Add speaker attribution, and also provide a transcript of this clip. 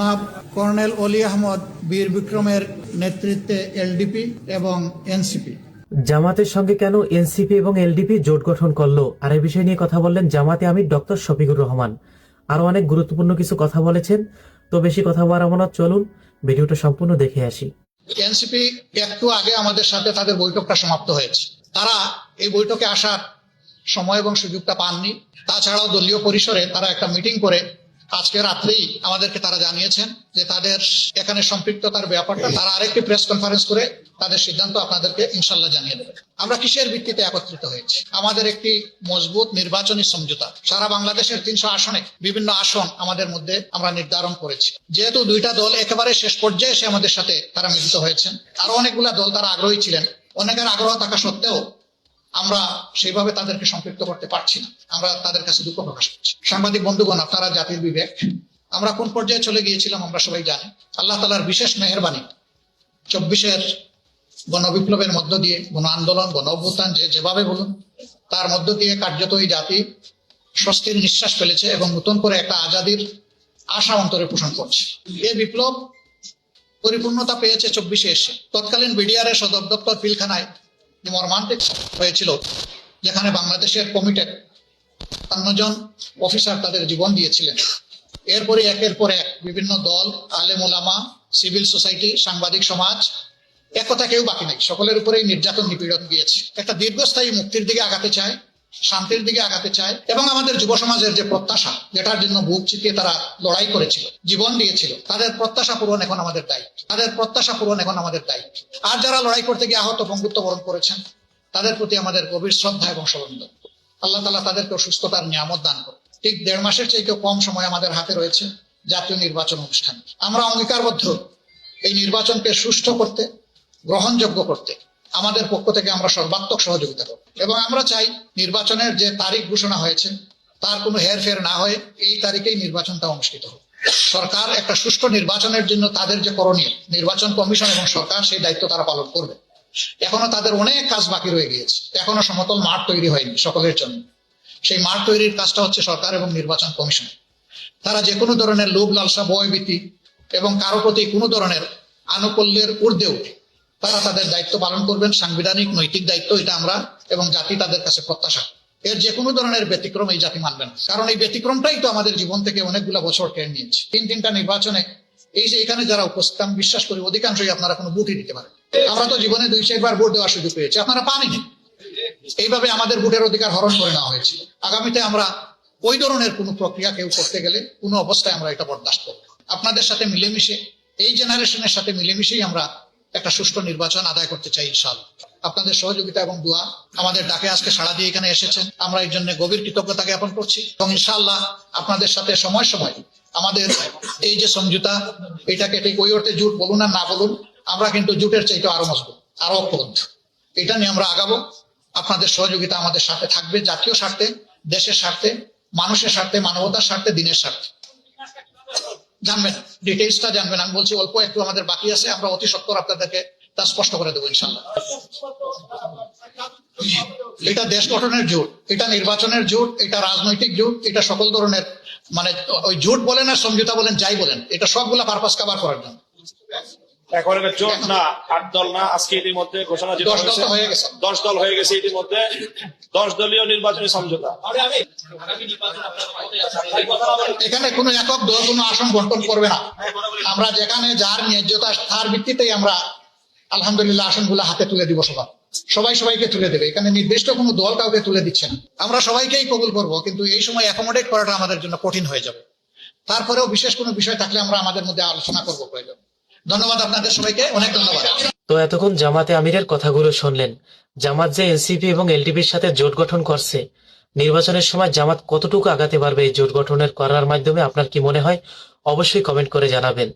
Speaker 1: জনাব কর্নেল অলি আহমদ বীর বিক্রমের নেতৃত্বে এলডিপি এবং এনসিপি।
Speaker 2: জামাতের সঙ্গে কেন এনসিপি এবং এলডিপি জোট গঠন করল? আর এই বিষয় নিয়ে কথা বললেন জামাতে আমির ডক্টর শফিকুর রহমান। আরও অনেক গুরুত্বপূর্ণ কিছু কথা বলেছেন তো বেশি কথা বাড়াবো না চলুন ভিডিওটা সম্পূর্ণ দেখে আসি।
Speaker 1: এনসিপি একটু আগে আমাদের সাথে তাদের বৈঠকটা সমাপ্ত হয়েছে। তারা এই বৈঠকে আসার সময় এবং সুযোগটা পাননি। তাছাড়াও দলীয় পরিসরে তারা একটা মিটিং করে আজকে রাত্রেই আমাদেরকে তারা জানিয়েছেন যে তাদের এখানে সম্পৃক্ততার ব্যাপারটা, তারা আরেকটি প্রেস কনফারেন্স করে তাদের সিদ্ধান্ত আপনাদেরকে ইনশাল্লাহ জানিয়ে দেবে। আমরা কিসের ভিত্তিতে একত্রিত হয়েছি? আমাদের একটি মজবুত নির্বাচনী সমঝোতা। সারা বাংলাদেশের তিনশো আসনে বিভিন্ন আসন আমাদের মধ্যে আমরা নির্ধারণ করেছি। যেহেতু দুইটা দল একেবারে শেষ পর্যায়ে এসে আমাদের সাথে তারা মিলিত হয়েছেন, আরও অনেকগুলা দল তারা আগ্রহী ছিলেন। অনেকের আগ্রহ থাকা সত্ত্বেও আমরা সেইভাবে তাদেরকে সম্পৃক্ত করতে পারছি না। আমরা তাদের কাছে দুঃখ প্রকাশ করছি। সাংবাদিক বন্ধুগণ, আপনারা জাতির বিবেক, আমরা কোন পর্যায়ে চলে গিয়েছিলাম আমরা সবাই জানি। আল্লাহ তালার বিশেষ মেহরবানি চব্বিশের গণ বিপ্লবের মধ্য দিয়ে, গণ আন্দোলন, গণ অভ্যুত্থান, যে যেভাবে বলুন, তার মধ্য দিয়ে কার্যত এই জাতি স্বস্তির নিঃশ্বাস ফেলেছে এবং নতুন করে একটা আজাদির আশা অন্তরে পোষণ করছে। এই বিপ্লব পরিপূর্ণতা পেয়েছে চব্বিশে এসে। তৎকালীন বিডিআর সদর দপ্তর পিলখানায় যে মর্মান্তিক হয়েছিল, যেখানে বাংলাদেশের কমিটেড জন অফিসার তাদের জীবন দিয়েছিলেন। এরপরে একের পর এক বিভিন্ন দল, আলেম ওলামা সিভিল সোসাইটি, সাংবাদিক সমাজ একথা কেউ বাকি নেই। সকলের উপরেই নির্যাতন নিপীড়ন দিয়েছে একটা দীর্ঘস্থায়ী মুক্তির দিকে আগাতে চায় শান্তির দিকে আগাতে চায় এবং আমাদের যুব সমাজের যে প্রত্যাশা, যেটার জন্য বুক চিতিয়ে তারা লড়াই করেছিল, জীবন দিয়েছিল, তাদের প্রত্যাশা পূরণ এখন আমাদের দায়িত্ব। তাদের প্রত্যাশা পূরণ এখন আমাদের দায়িত্ব। আর যারা লড়াই করতে গিয়ে আহত, বঙ্গুত্ব বরণ করেছেন, তাদের প্রতি আমাদের গভীর শ্রদ্ধা এবং সবন্দ আল্লাহ তালা তাদেরকে সুস্থতার নিয়ামত দান করে ঠিক দেড় মাসের চাইতেও কম সময় আমাদের হাতে রয়েছে জাতীয় নির্বাচন অনুষ্ঠান। আমরা অঙ্গীকারবদ্ধ এই নির্বাচনকে সুষ্ঠু করতে, গ্রহণযোগ্য করতে আমাদের পক্ষ থেকে আমরা সর্বাত্মক সহযোগিতা করব। এবং আমরা চাই নির্বাচনের যে তারিখ ঘোষণা হয়েছে, তার কোনো হেরফের না হয়ে এই তারিখেই নির্বাচনটা অনুষ্ঠিত হোক। সরকার একটা সুষ্ঠু নির্বাচনের জন্য তাদের যে করণীয়, নির্বাচন কমিশন এবং সরকার সেই দায়িত্ব তারা পালন করবে। এখনও তাদের অনেক কাজ বাকি রয়ে গিয়েছে। এখনও সমতল মাঠ তৈরি হয়নি সকলের জন্য। সেই মাঠ তৈরির কাজটা হচ্ছে সরকার এবং নির্বাচন কমিশন। তারা যে কোনো ধরনের লোভ লালসা ভয়ভীতি এবং কারও প্রতি কোনো ধরনের আনুকূল্যের ঊর্ধ্বে উঠে তারা তাদের দায়িত্ব পালন করবেন, সাংবিধানিক, নৈতিক দায়িত্ব এটা আমরা এবং জাতি তাদের কাছে প্রত্যাশা। এর যে কোনো ধরনের ব্যতিক্রম এই জাতি মানবে না। কারণ এই ব্যতিক্রমটাই তো আমাদের জীবন থেকে অনেকগুলো বছর কেড়ে নিয়েছে। তিন তিনটা নির্বাচনে এই যে এখানে যারা উপস্থিত, আমি বিশ্বাস করি অধিকাংশই আপনারা কোনো ভোটই দিতে পারেন। আমরা তো জীবনে দুই, চারবার ভোট দেওয়ার সুযোগ পেয়েছি। আপনারা পানিনি। এইভাবে আমাদের ভোটের অধিকার হরণ করে নেওয়া হয়েছে। আগামীতে আমরা ওই ধরনের কোনো প্রক্রিয়া কেউ করতে গেলে কোনো অবস্থায় আমরা এটা বরদাস্ত করব আপনাদের সাথে মিলেমিশে, এই জেনারেশনের সাথে মিলেমিশেই আমরা একটা সুষ্ঠু নির্বাচন আদায় করতে চাই ইনশাআল্লাহ। আপনাদের সহযোগিতা এবং দোয়া আমাদের ডাকে আজকে সাড়া দিয়ে এখানে এসেছেন। আমরা এই জন্য গভীর কৃতজ্ঞতা জ্ঞাপন করছি এবং ইনশাআল্লাহ আপনাদের সাথে সময় সময় আমাদের এই যে সমঝোতা, এটাকে ঠিক ওই অর্থে জুট বলুন আর না বলুন, আমরা কিন্তু জুটের চাইতে আরও মজবুত, আরও ঐক্যবদ্ধ এটা নিয়ে আমরা আগাবো। আপনাদের সহযোগিতা আমাদের সাথে থাকবে জাতীয় স্বার্থে, দেশের স্বার্থে, মানুষের স্বার্থে, মানবতার স্বার্থে, দিনের স্বার্থে। জানবেন ডিটেলসটা জানবেন আমি বলছি, অল্প একটু আমাদের বাকি আছে, আমরা অতি সত্তর আপনাদেরকে তা স্পষ্ট করে দেবো, ইনশাল্লাহ। এটা দেশ গঠনের জোট, এটা নির্বাচনের জোট, এটা রাজনৈতিক জোট, এটা সকল ধরনের মানে ওই জোট বলেন আর সমঝোতা বলেন, যাই বলেন, এটা সবগুলা পারপাস কাভার করার জন্য।
Speaker 3: এখন এটা জোট না আট দল না আজকে ইতিমধ্যে ঘোষণা যেটা
Speaker 1: দশ দল হয়ে
Speaker 3: হয়েছে দশ দল হয়ে গেছে ইতিমধ্যে। দশ দলীয় নির্বাচনী সমঝোতা।
Speaker 1: এখানে কোনো একক দল কোনো আসন বন্টন করবে না। আমরা যেখানে যার ন্যায্যতা তার ভিত্তিতেই আমরা আলহামদুলিল্লাহ আসনগুলো হাতে তুলে দিব সবার। সবাই সবাইকে তুলে দেবে। এখানে নির্দিষ্ট কোনো দল কাউকে তুলে দিচ্ছে না। আমরা সবাইকেই কবুল করব কিন্তু এই সময় অ্যাকোমোডেট করাটা আমাদের জন্য কঠিন হয়ে যাবে। তারপরেও বিশেষ কোনো বিষয় থাকলে আমরা আমাদের মধ্যে আলোচনা করব প্রয়োজন। ধন্যবাদ আপনাদের সবাইকে, অনেক ধন্যবাদ।
Speaker 2: তো এতক্ষণ জামাতে আমিরের কথাগুলো শুনলেন। জামাত যে এনসিপি এবং এলডিপির সাথে জোট গঠন করছে, নির্বাচনের সময় জামাত কতটুকু আগাতে পারবে এই জোট গঠনের করার মাধ্যমে আপনার কি মনে হয়? অবশ্যই কমেন্ট করে জানাবেন।